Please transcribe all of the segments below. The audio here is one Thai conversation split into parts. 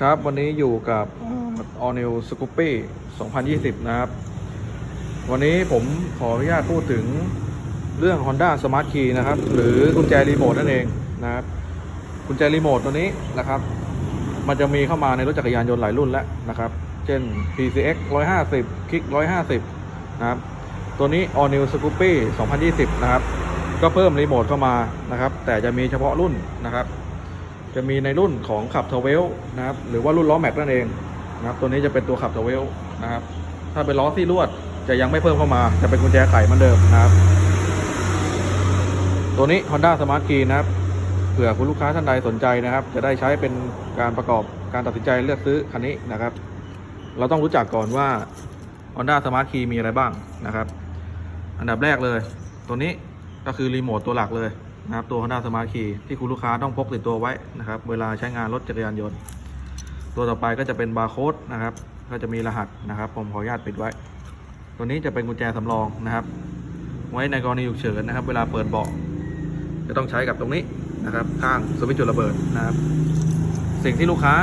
ครับวันนี้อยู่กับ All New Scoopy 2020 นะครับ วันนี้ผมขออนุญาตพูดถึงเรื่อง Honda Smart Key นะครับ หรือกุญแจรีโมทนั่นเองนะครับ กุญแจรีโมทตัวนี้นะครับ มันจะมีเข้ามาในรถจักรยานยนต์หลายรุ่นแล้วนะครับ เช่น PCX 150 Kick 150 นะครับ ตัวนี้ All New Scoopy 2020 นะครับ ก็เพิ่มรีโมทเข้ามานะครับ แต่จะมีเฉพาะรุ่นนะครับ จะมีในรุ่นของขับทเวลนะครับหรือว่ารุ่นล้อแม็กนั่นเองนะครับตัวนี้จะเป็นตัวขับทเวลนะครับถ้าเป็นล้อที่ลวดจะยังไม่เพิ่มเข้ามา จะเป็นกุญแจไขเหมือนเดิมนะครับ ตัวนี้ Honda Smart Key นะครับเผื่อคุณลูกค้าท่านใดสนใจนะครับ จะได้ใช้เป็นการประกอบการตัดสินใจเลือกซื้อคันนี้นะครับ เราต้องรู้จักก่อนว่า Honda Smart Key มีอะไรบ้างนะครับ อันดับแรกเลย ตัวนี้ก็คือรีโมทตัวหลักเลย นะครับตัว Honda Smart Key ที่คุณลูกค้าต้องพกติดตัวไว้นะครับ เวลาใช้งานรถจักรยานยนต์ ตัวต่อไปก็จะเป็นบาร์โค้ดนะครับ ก็จะมีรหัสนะครับ ผมขออนุญาตปิดไว้ ตัวนี้จะเป็นกุญแจสำรองนะครับ ไว้ในกรณีฉุกเฉินนะครับ เวลาเปิดเบาะจะต้องใช้กับตรงนี้นะครับ ข้างสวิตช์จุดระเบิดนะครับ สิ่งที่ลูกค้า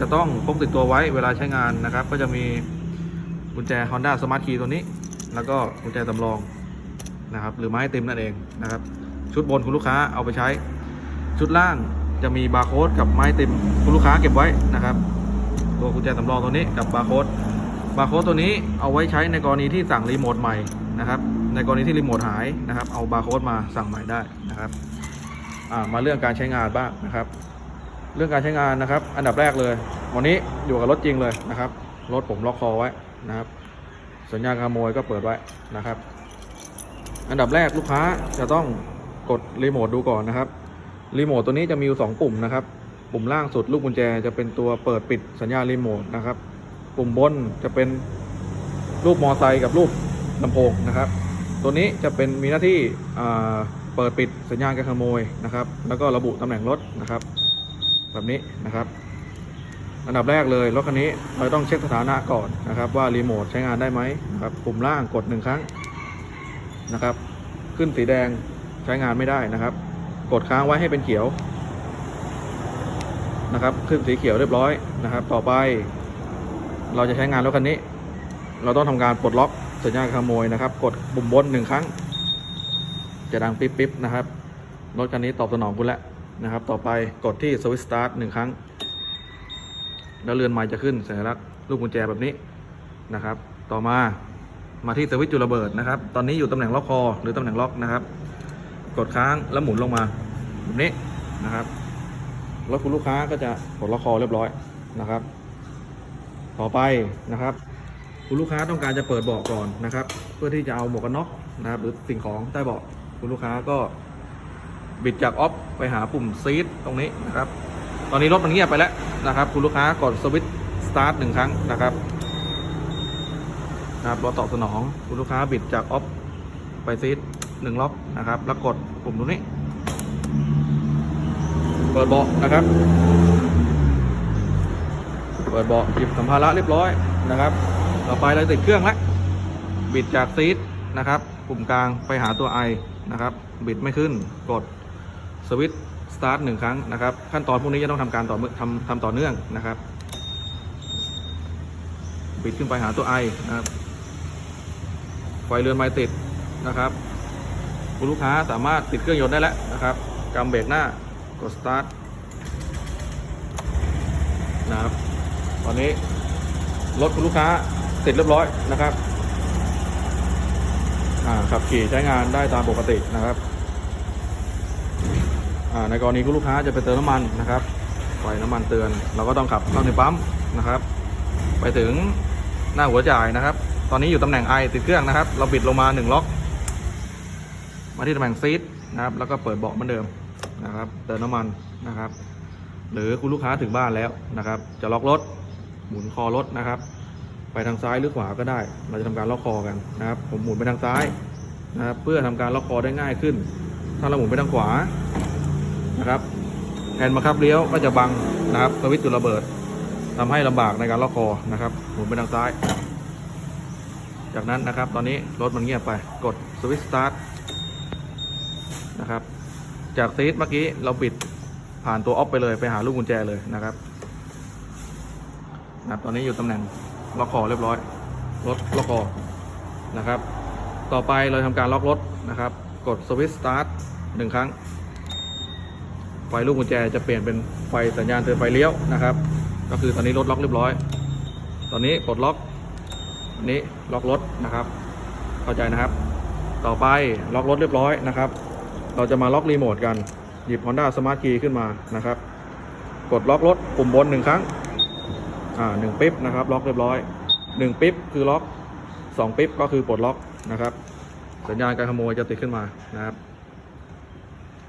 จะต้องพกติดตัวไว้เวลาใช้งานนะครับ ก็จะมีกุญแจ Honda Smart Key ตัวนี้ แล้วก็กุญแจสำรองนะครับ หรือไม้ติมนั่นเองนะครับ ชุดบนคุณลูกค้าเอาไปใช้ ชุดล่างจะมีบาร์โค้ดกับไม้ติมคุณลูกค้าเก็บไว้นะครับ ตัวกุญแจสำรองตัวนี้กับบาร์โค้ดบาร์โค้ดตัวนี้เอาไว้ใช้ในกรณีที่สั่งรีโมทใหม่นะครับ ในกรณีที่รีโมทหายนะครับ เอาบาร์โค้ดมาสั่งใหม่ได้นะครับมาเรื่องการใช้งานบ้างนะครับ เรื่องการใช้งานนะครับ อันดับแรกเลย วันนี้อยู่กับรถจริงเลยนะครับ รถผมล็อกคอไว้นะครับ สัญญาณขโมยก็เปิดไว้นะครับ อันดับแรกลูกค้าจะต้อง กดรีโมทดูก่อนนะครับรีโมทตัวนี้จะมีอยู่สองปุ่มนะครับ ปุ่มล่างสุดลูกกุญแจจะเป็นตัวเปิดปิดสัญญาณรีโมทนะครับ ปุ่มบนจะเป็นรูปมอไซค์กับรูปลำโพงนะครับ ตัวนี้จะเป็นมีหน้าที่เปิดปิดสัญญาณการขโมยนะครับ แล้วก็ระบุตำแหน่งรถนะครับ แบบนี้นะครับอันดับแรกเลยรถคันนี้เราต้องเช็คสถานะก่อนนะครับ ว่ารีโมทใช้งานได้ไหมนะครับ ปุ่มล่างกดหนึ่งครั้งนะครับ ขึ้นสีแดง ใช้งานไม่ได้นะครับ กดค้างไว้ให้เป็นเขียวนะครับขึ้นสีเขียวเรียบร้อยนะครับ ต่อไป เราจะใช้งานรถคันนี้ เราต้องทำการปลดล็อกสัญญาณขโมยนะครับ กดปุ่มบนหนึ่งครั้ง จะดังปิ๊บปิ๊บนะครับรถคันนี้ตอบสนองคุณแล้วนะครับ ต่อไปกดที่สวิตช์สตาร์ทหนึ่งครั้ง แล้วเรือนไม้จะขึ้นสัญลักษณ์ลูกกุญแจแบบนี้นะครับ ต่อมามาที่สวิตช์จุดระเบิดนะครับ ตอนนี้อยู่ตำแหน่งล็อกคอหรือตำแหน่งล็อกนะครับ กดค้างแล้วหมุนลงมาแบบนี้นะครับรถคุณลูกค้าก็จะปลดล็อกคอเรียบร้อยนะครับ ต่อไปนะครับ คุณลูกค้าต้องการจะเปิดเบาะก่อนนะครับ เพื่อที่จะเอาหมวกกันน็อกนะครับ หรือสิ่งของใต้เบาะคุณลูกค้าก็บิดจากออฟไปหาปุ่มซีดตรงนี้นะครับ ตอนนี้รถมันเงียบไปแล้วนะครับ คุณลูกค้ากดสวิตช์สตาร์ทหนึ่งครั้งนะครับนะครับรอตอบสนอง คุณลูกค้าบิดจากออฟไปซีด หนึ่งล็อกนะครับ แล้วกดปุ่มตรงนี้ เปิดเบาะนะครับ เปิดเบาะหยิบสัมภาระเรียบร้อยนะครับ ต่อไปเราติดเครื่องแล้วบิดจากซีดนะครับ ปุ่มกลางไปหาตัวไอนะครับ บิดไม่ขึ้นกดสวิตช์สตาร์ทหนึ่งครั้งนะครับ ขั้นตอนพวกนี้จะต้องทำการต่อเมื่อทำทำต่อเนื่องนะครับ บิดขึ้นไปหาตัวไอนะครับไฟเรือนไม้ติดนะครับ คุณลูกค้าสามารถติดเครื่องยนต์ได้แล้วนะครับกำเบรกหน้ากดสตาร์ทนะครับตอนนี้รถคุณลูกค้าติดเรียบร้อยนะครับขับขี่ใช้งานได้ตามปกตินะครับในกรณีคุณลูกค้าจะไปเติมน้ำมันนะครับปล่อยน้ำมันเตือน เราก็ต้องขับเข้าในปั๊มนะครับ ไปถึงหน้าหัวจ่ายนะครับ ตอนนี้อยู่ตำแหน่งไอติดเครื่องนะครับ เราบิดลงมาหนึ่งล็อก มาที่ตำแหน่งซีทนะครับ แล้วก็เปิดเบาะเหมือนเดิมนะครับ เติมน้ำมันนะครับ หรือคุณลูกค้าถึงบ้านแล้วนะครับ จะล็อกรถ หมุนคอรถนะครับ ไปทางซ้ายหรือขวาก็ได้ เราจะทำการล็อกคอกันนะครับ ผมหมุนไปทางซ้ายนะครับ เพื่อทำการล็อกคอได้ง่ายขึ้น ถ้าเราหมุนไปทางขวานะครับแผ่นบังคับเลี้ยวก็จะบังนะครับสวิตช์จุดระเบิดทำให้ลำบากในการล็อกคอนะครับ หมุนไปทางซ้าย จากนั้นนะครับ ตอนนี้รถมันเงียบไป กดสวิตช์สตาร์ท นะครับ จากซีทเมื่อกี้เราปิดผ่านตัวออฟไปเลยไปหาลูกกุญแจเลยนะครับนะตอนนี้อยู่ตำแหน่งล็อกคอเรียบร้อยรถล็อกคอนะครับ ต่อไปเราทำการล็อกรถนะครับ กดสวิตช์สตาร์ทหนึ่งครั้ง ไฟลูกกุญแจจะเปลี่ยนเป็นไฟสัญญาณเตือนไฟเลี้ยวนะครับ ก็คือตอนนี้รถล็อกเรียบร้อย ตอนนี้ปลดล็อกนนี้ล็อกรถนะครับ เข้าใจนะครับ ต่อไปล็อกรถเรียบร้อยนะครับ เราจะมาล็อกรีโมทกัน หยิบ Honda Smart Key ขึ้นมานะครับ กดล็อกรถปุ่มบนหนึ่งครั้ง อ่าหนึ่งปิ๊บนะครับล็อกเรียบร้อยหนึ่งปิ๊บคือล็อกสองปิ๊บก็คือปลดล็อกนะครับ สัญญาณการขโมยจะติดขึ้นมานะครับ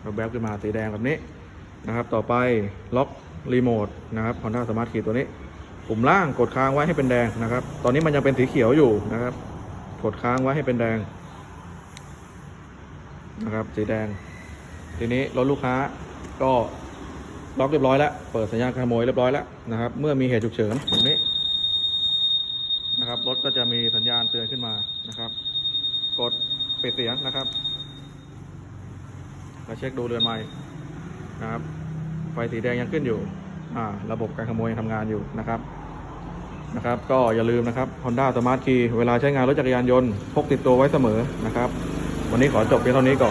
เราแวบขึ้นมาสีแดงแบบนี้นะครับ ต่อไปล็อกรีโมทนะครับ Honda Smart Key ตัวนี้ปุ่มล่างกดค้างไว้ให้เป็นแดงนะครับ ตอนนี้มันยังเป็นสีเขียวอยู่นะครับ กดค้างไว้ให้เป็นแดง นะครับสีแดง ทีนี้รถลูกค้าก็ล็อกเรียบร้อยแล้ว เปิดสัญญาณขโมยเรียบร้อยแล้วนะครับ เมื่อมีเหตุฉุกเฉินแบบนี้นะครับรถก็จะมีสัญญาณเตือนขึ้นมานะครับ กดปิดเสียงนะครับมาเช็คดูเรือนไม้นะครับ ไฟสีแดงยังขึ้นอยู่อ่าระบบการขโมยยังทำงานอยู่นะครับนะครับ ก็อย่าลืมนะครับ Honda Smart Key เวลาใช้งานรถจักรยานยนต์พกติดตัวไว้เสมอนะครับ วันนี้ขอจบเพียงเท่านี้ก่อน